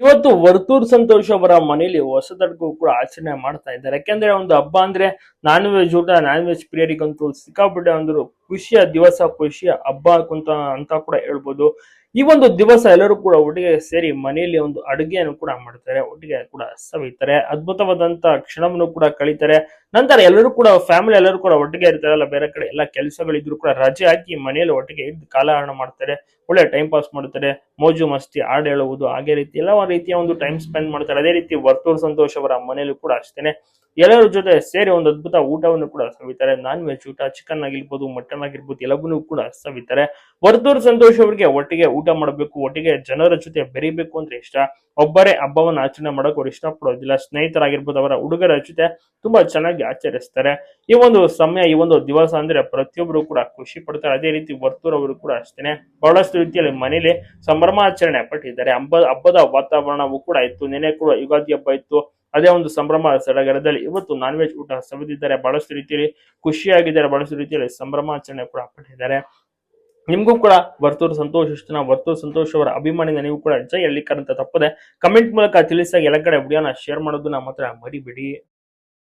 ಇವತ್ತು ವರ್ತೂರ್ ಸಂತೋಷ್ ಅವರ ಮನೆಯಲ್ಲಿ ಹೊಸದಡ್ಗೂ ಕೂಡ ಆಚರಣೆ ಮಾಡ್ತಾ ಇದ್ದಾರೆ. ಯಾಕೆಂದ್ರೆ ಒಂದು ಹಬ್ಬ ಅಂದ್ರೆ ನಾನ್ ವೆಜ್ ಊಟ ನಾನ್ ವೆಜ್ ಪ್ರಿಯರಿಗಂತೂ ಸಿಕ್ಕಾಪಟ್ಟೆ ಅಂದ್ರು ಖುಷಿಯ ದಿವಸ, ಖುಷಿಯ ಹಬ್ಬ ಅಂತ ಅಂತ ಕೂಡ ಹೇಳ್ಬೋದು. ಈ ಒಂದು ದಿವಸ ಎಲ್ಲರೂ ಕೂಡ ಒಟ್ಟಿಗೆ ಸೇರಿ ಮನೆಯಲ್ಲಿ ಒಂದು ಅಡುಗೆಯನ್ನು ಕೂಡ ಮಾಡ್ತಾರೆ, ಒಟ್ಟಿಗೆ ಕೂಡ ಸವಿತಾರೆ ಅದ್ಭುತವಾದಂತಹ ಕ್ಷಣವನ್ನು ಕೂಡ ಕಳೀತಾರೆ. ನಂತರ ಎಲ್ಲರೂ ಕೂಡ ಫ್ಯಾಮಿಲಿ ಎಲ್ಲರೂ ಕೂಡ ಒಟ್ಟಿಗೆ ಇರ್ತಾರಲ್ಲ, ಬೇರೆ ಕಡೆ ಎಲ್ಲ ಕೆಲಸಗಳಿದ್ರು ಕೂಡ ರಜೆ ಹಾಕಿ ಮನೆಯಲ್ಲಿ ಒಟ್ಟಿಗೆ ಇದ್ದು ಕಾಲಹರಣ ಮಾಡ್ತಾರೆ, ಒಳ್ಳೆ ಟೈಮ್ ಪಾಸ್ ಮಾಡ್ತಾರೆ, ಮೋಜು ಮಸ್ತಿ ಹಾಡು ಹೇಳುವುದು, ಹಾಗೆ ರೀತಿ ಎಲ್ಲ ರೀತಿಯ ಒಂದು ಟೈಮ್ ಸ್ಪೆಂಡ್ ಮಾಡ್ತಾರೆ. ಅದೇ ರೀತಿ ವರ್ತೂರ್ ಸಂತೋಷ್ ಅವರ ಮನೆಯಲ್ಲೂ ಕೂಡ ಅಷ್ಟೇನೆ. ಎಲ್ಲರ ಜೊತೆ ಸೇರಿ ಒಂದು ಅದ್ಭುತ ಊಟವನ್ನು ಕೂಡ ಸವಿತಾರೆ. ನಾನ್ ವೆಜ್ ಊಟ ಚಿಕನ್ ಆಗಿರ್ಬೋದು ಮಟನ್ ಆಗಿರ್ಬೋದು, ಎಲ್ಲವನ್ನೂ ಕೂಡ ಸವಿತಾರೆ. ವರ್ತೂರ್ ಸಂತೋಷ್ ಅವರಿಗೆ ಒಟ್ಟಿಗೆ ಊಟ ಮಾಡಬೇಕು, ಒಟ್ಟಿಗೆ ಜನರ ಜೊತೆ ಬೆರಿಬೇಕು ಅಂದ್ರೆ ಇಷ್ಟ. ಒಬ್ಬರೇ ಹಬ್ಬವನ್ನು ಆಚರಣೆ ಮಾಡಕ್ ಅವ್ರು ಇಷ್ಟಪಡೋದಿಲ್ಲ. ಸ್ನೇಹಿತರಾಗಿರ್ಬೋದು, ಅವರ ಹುಡುಗರ ಜೊತೆ ತುಂಬಾ ಚೆನ್ನಾಗಿ ಆಚರಿಸ್ತಾರೆ. ಈ ಒಂದು ಸಮಯ, ಈ ಒಂದು ದಿವಸ ಅಂದ್ರೆ ಪ್ರತಿಯೊಬ್ಬರು ಕೂಡ ಖುಷಿ ಪಡ್ತಾರೆ. ಅದೇ ರೀತಿ ವರ್ತೂರ್ ಅವರು ಕೂಡ ಅಷ್ಟೇನೆ. ಬಹಳಷ್ಟು ರೀತಿಯಲ್ಲಿ ಮನೇಲಿ ಸಂಭ್ರಮಾಚರಣೆ ಪಟ್ಟಿದ್ದಾರೆ. ಹಬ್ಬ, ಹಬ್ಬದ ವಾತಾವರಣವೂ ಕೂಡ ಇತ್ತು. ನೆನೆ ಕೂಡ ಯುಗಾದಿ ಹಬ್ಬ ಇತ್ತು. ಅದೇ ಒಂದು ಸಂಭ್ರಮ ಸಡಗರದಲ್ಲಿ ಇವತ್ತು ನಾನ್ ವೆಜ್ ಊಟ ಸವಿದಿದ್ದಾರೆ. ಬಹಳಷ್ಟು ರೀತಿಯಲ್ಲಿ ಖುಷಿಯಾಗಿದ್ದಾರೆ. ಬಹಳಷ್ಟು ರೀತಿಯಲ್ಲಿ ಸಂಭ್ರಮಾಚರಣೆ ಕೂಡ ಪಟ್ಟಿದ್ದಾರೆ. ನಿಮಗೂ ಕೂಡ ವರ್ತೂರು ಸಂತೋಷ್ ಇಷ್ಟನ ವರ್ತೂರು ಸಂತೋಷ್ ಅವರ ಅಭಿಮಾನಿನ ನೀವು ಕೂಡ ಜೈ ಎಲ್ಲಿ ತಪ್ಪದೆ ಕಮೆಂಟ್ ಮೂಲಕ ತಿಳಿಸಾಗಿ ಎಲ್ಲ ಕಡೆ ವಿಡಿಯೋನ ಶೇರ್ ಮಾಡೋದನ್ನ ಮಾತ್ರ ಮರಿಬೇಡಿ.